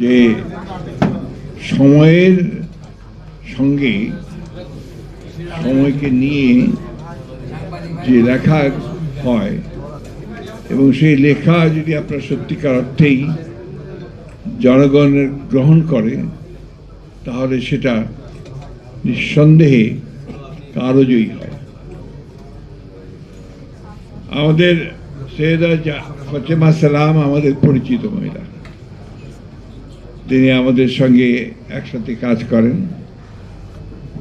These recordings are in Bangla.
যে সময়ের সঙ্গে সময়কে নিয়ে যে লেখা হয় এবং সেই লেখা যদি আপনার সত্যিকার অর্থেই জনগণের গ্রহণ করে, তাহলে সেটা নিঃসন্দেহে কারজয়ী হয়। আমাদের সৈয়দা ফতেমা সালাম আমাদের পরিচিত মহিলা। তিনি আমাদের সঙ্গে একসাথে কাজ করেন।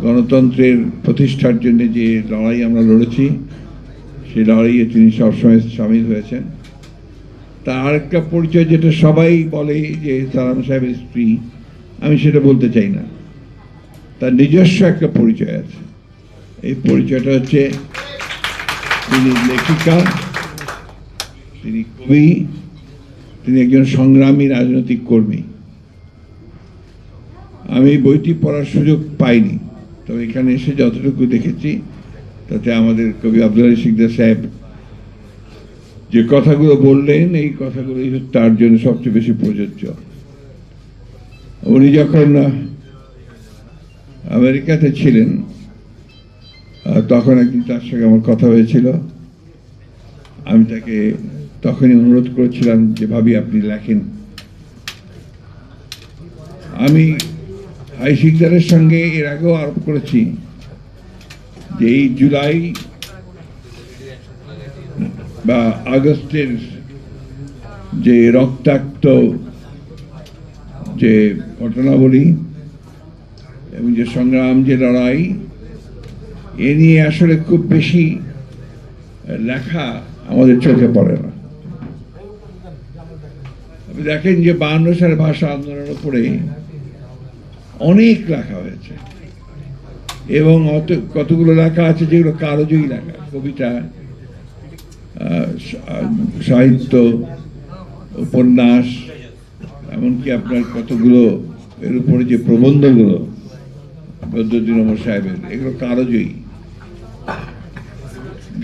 গণতন্ত্রের প্রতিষ্ঠার জন্য যে লড়াই আমরা লড়েছি, সেই লড়াইয়ে তিনি সবসময় সামিল হয়েছেন। তার আরেকটা পরিচয় যেটা সবাই বলে যে সালাম সাহেবের স্ত্রী, আমি সেটা বলতে চাই না। তার নিজস্ব একটা পরিচয় আছে। এই পরিচয়টা হচ্ছে তিনি লেখিকা, তিনি কবি, তিনি একজন সংগ্রামী রাজনৈতিক কর্মী। আমি বইটি পড়ার সুযোগ পাইনি। তবে এখানে এসে যতটুকু দেখেছি, তাতে আমাদের কবি আব্দুল সিকদার সাহেব যে কথাগুলো বললেন, এই কথাগুলোই তার জন্য সবচেয়ে বেশি প্রযোজ্য। উনি যখন আমেরিকাতে ছিলেন তখন একদিন তার সঙ্গে আমার কথা হয়েছিল। আমি তাকে তখনই অনুরোধ করেছিলাম যে, ভাবি, আপনি লেখেন। আমি হাই শিকদারের সঙ্গে এর আগেও আরোপ করেছি যে এই জুলাই বা আগস্টের যে রক্তাক্ত যে ঘটনাবলী এবং যে সংগ্রাম, যে লড়াই, এ নিয়ে আসলে খুব বেশি লেখা আমাদের চোখে পড়ে না। আপনি দেখেন যে বায়ান্ন সালের ভাষা আন্দোলনের উপরে অনেক লেখা হয়েছে। এবং অত কতগুলো লেখা আছে যেগুলো কারজয়ী লেখা কবিতা সাহিত্য, উপন্যাস, এমনকি আপনার কতগুলো এর উপরে যে প্রবন্ধগুলো বদ্রুদ্দিন ওমর সাহেবের, এগুলো কারজয়ী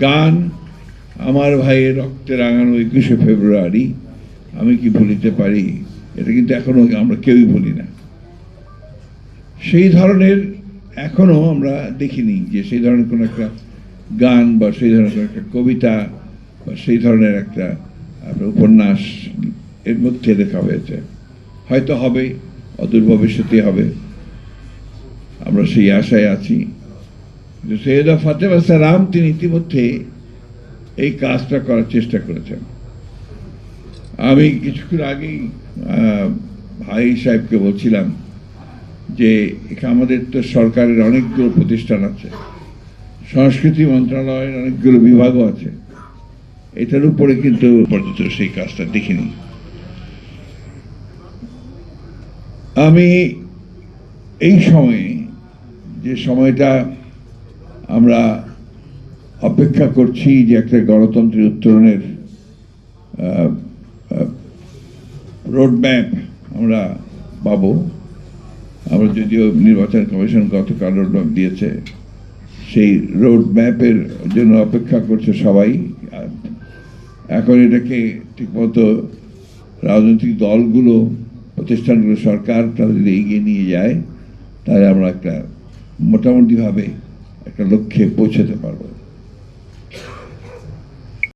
গান আমার ভাইয়ের রক্তে রাঙানো একুশে ফেব্রুয়ারি, আমি কি ভুলিতে পারি? এটা কিন্তু এখনও আমরা কেউই ভুলি না। সেই ধরনের এখনও আমরা দেখিনি যে সেই ধরনের কোনো একটা গান বা সেই ধরনের কোনো একটা কবিতা বা সেই ধরনের একটা উপন্যাস এর মধ্যে লেখা হয়েছে। হয়তো হবে, অদূর ভবিষ্যতে হবে। আমরা সেই আশায় আছি। যে সৈয়দা ফাতেমা তিনি ইতিমধ্যে এই কাজটা করার চেষ্টা করেছেন। আমি কিছুক্ষণ আগেই ভাই সাহেবকে বলছিলাম যে আমাদের তো সরকারের অনেকগুলো প্রতিষ্ঠান আছে, সংস্কৃতি মন্ত্রণালয়ের অনেকগুলো বিভাগও আছে। এটার উপরে কিন্তু পর্যন্ত সেই কাজটা দেখিনি। আমি এই সময়ে যে সময়টা আমরা অপেক্ষা করছি যে একটা গণতন্ত্রের উত্তরণের রোড ম্যাপ আমরা পাবো আমরা যদিও নির্বাচন কমিশন গতকাল রোড ম্যাপ দিয়েছে, সেই রোড ম্যাপের জন্য অপেক্ষা করছে সবাই। এখন এটাকে ঠিকমতো রাজনৈতিক দলগুলো, প্রতিষ্ঠানগুলো সরকার তারা যদি এগিয়ে নিয়ে যায়, তাহলে আমরা একটা মোটামুটিভাবে একটা লক্ষ্যে পৌঁছাতে পারব।